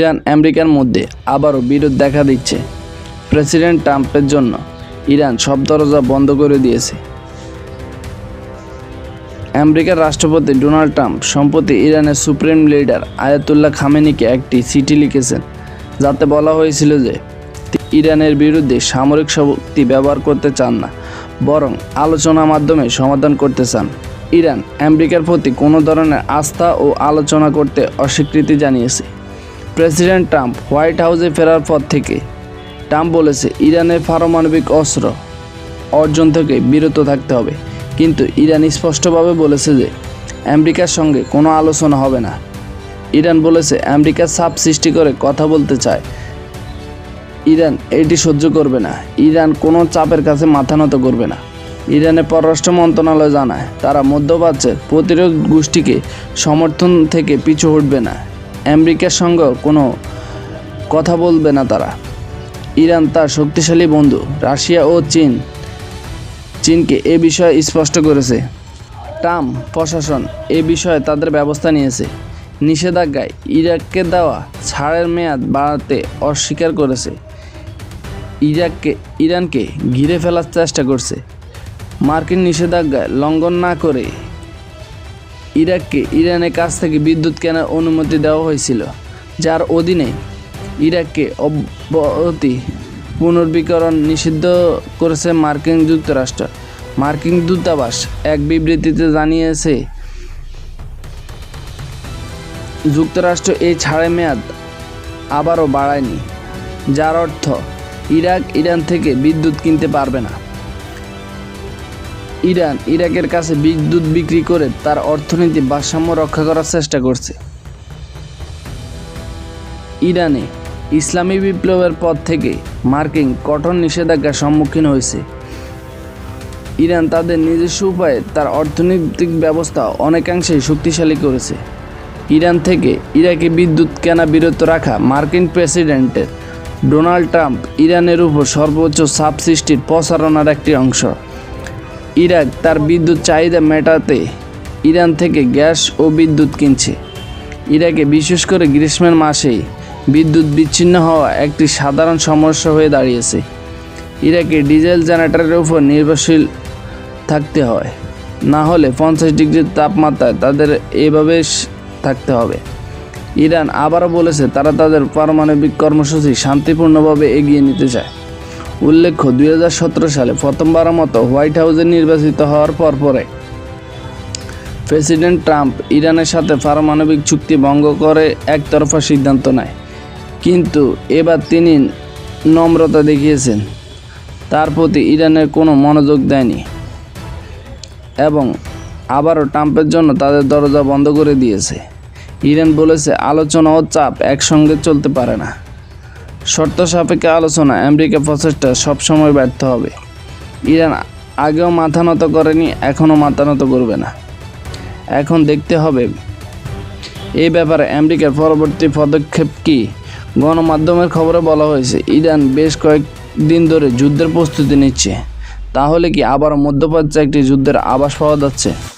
Iran আমেরিকার মধ্যে আবারও বিরোধ দেখা দিচ্ছে প্রেসিডেন্ট ট্রাম্পের জন্য। ইরান সব দরজা বন্ধ করে দিয়েছে। আমেরিকার রাষ্ট্রপতি ডোনাল্ড ট্রাম্প সম্প্রতি ইরানের সুপ্রিম লিডার আয়াতুল্লাহ খামেনিকে একটি চিঠি লিখেছেন, যাতে বলা হয়েছিল যে ইরানের বিরুদ্ধে সামরিক শক্তি ব্যবহার করতে চান না, বরং আলোচনার মাধ্যমে সমাধান করতে চান। ইরান আমেরিকার প্রতি কোনো ধরনের আস্থা ও আলোচনা করতে অস্বীকৃতি জানিয়েছে। প্রেসিডেন্ট ট্রাম্প হোয়াইট হাউসে ফেরার পর থেকে, ট্রাম্প বলেছে, ইরানের পারমাণবিক অস্ত্র অর্জন থেকে বিরত থাকতে হবে। কিন্তু ইরান স্পষ্টভাবে বলেছে যে, আমেরিকার সঙ্গে কোনো আলোচনা হবে না। ইরান বলেছে, আমেরিকা চাপ সৃষ্টি করে কথা বলতে চায়। ইরান, এটি সহ্য করবে না। ইরান কোনো চাপের কাছে মাথা নত করবে না। ইরানের পররাষ্ট্র মন্ত্রণালয় জানায়, তারা মধ্যপ্রাচ্যের প্রতিরোধ গোষ্ঠীকে সমর্থন থেকে পিছু হটবে না। আমেরিকার সঙ্গেও কোনো কথা বলবে না তারা। ইরান তার শক্তিশালী বন্ধু, রাশিয়া ও চীন, চীনকে এ বিষয়ে স্পষ্ট করেছে। ট্রাম্প প্রশাসন এ বিষয়ে তাদের ব্যবস্থা নিয়েছে। নিষেধাজ্ঞায় ইরাককে দেওয়া ছাড়ের মেয়াদ বাড়াতে অস্বীকার করেছে। ইরাককে, ইরানকে ঘিরে ফেলার চেষ্টা করছে। মার্কিন নিষেধাজ্ঞায় লঙ্ঘন না করে ইরাককে ইরানের কাছ থেকে বিদ্যুৎ কেনার অনুমতি দেওয়া হয়েছিল, যার অধীনে ইরাককে অব্যাহতি পুনর্বীকরণ নিষিদ্ধ করেছে মার্কিন যুক্তরাষ্ট্র। মার্কিন দূতাবাস এক বিবৃতিতে জানিয়েছে, যুক্তরাষ্ট্র এই ছাড়ের মেয়াদ আবারও বাড়ায়নি, যার অর্থ ইরাক ইরান থেকে বিদ্যুৎ কিনতে পারবে না। ইরান ইরাকের কাছে বিদ্যুৎ বিক্রি করে তার অর্থনীতি ভারসাম্য রক্ষা করার চেষ্টা করছে। ইরানে ইসলামী বিপ্লবের পর থেকে মার্কিন কঠোর নিষেধাজ্ঞার সম্মুখীন হয়েছে। ইরান তাদের নিজস্ব উপায়ে তার অর্থনৈতিক ব্যবস্থা অনেকাংশেই শক্তিশালী করেছে। ইরান থেকে ইরাকে বিদ্যুৎ কেনা বিরত রাখা মার্কিন প্রেসিডেন্টের ডোনাল্ড ট্রাম্প ইরানের উপর সর্বোচ্চ চাপ সৃষ্টির প্রচারণার একটি অংশ। ইরাক তার বিদ্যুৎ চাহিদা মেটাতে ইরান থেকে গ্যাস ও বিদ্যুৎ কিনছে। ইরাকে বিশেষ করে গ্রীষ্মের মাসে বিদ্যুৎ বিচ্ছিন্ন হওয়া একটি সাধারণ সমস্যা হয়ে দাঁড়িয়েছে। ইরাকে ডিজেল জেনারেটরের উপর নির্ভরশীল থাকতে হয়। না হলে পঞ্চাশ ডিগ্রি তাপমাত্রায় তাদের এভাবে থাকতে হবে। ইরান আবারও বলেছে তারা তাদের পারমাণবিক কর্মসূচি শান্তিপূর্ণভাবে এগিয়ে নিতে চায়। উল্লেখ্য, দুই হাজার সতেরো সালে প্রথমবারের মতো হোয়াইট হাউসে নির্বাচিত হওয়ার পর পরে প্রেসিডেন্ট ট্রাম্প ইরানের সাথে পারমাণবিক চুক্তি ভঙ্গ করে একতরফা সিদ্ধান্ত নেয়। কিন্তু এবার তিনি নম্রতা দেখিয়েছেন, তার প্রতি ইরানের কোনো মনোযোগ দেয়নি এবং আবারও ট্রাম্পের জন্য তাদের দরজা বন্ধ করে দিয়েছে। ইরান বলেছে, আলোচনা ও চাপ একসঙ্গে চলতে পারে না। শর্ত সাপেক্ষে আলোচনা আমেরিকা প্রচেষ্টা সবসময় ব্যর্থ হবে। ইরান আগেও মাথা নত করেনি, এখনও মাথা নত করবে না। এখন দেখতে হবে এই ব্যাপারে আমেরিকার পরবর্তী পদক্ষেপ কি? গণমাধ্যমের খবরে বলা হয়েছে, ইরান বেশ কয়েকদিন ধরে যুদ্ধের প্রস্তুতি নিচ্ছে। তাহলে কি আবার মধ্যপ্রাচ্যে একটি যুদ্ধের আভাস পাওয়া যাচ্ছে?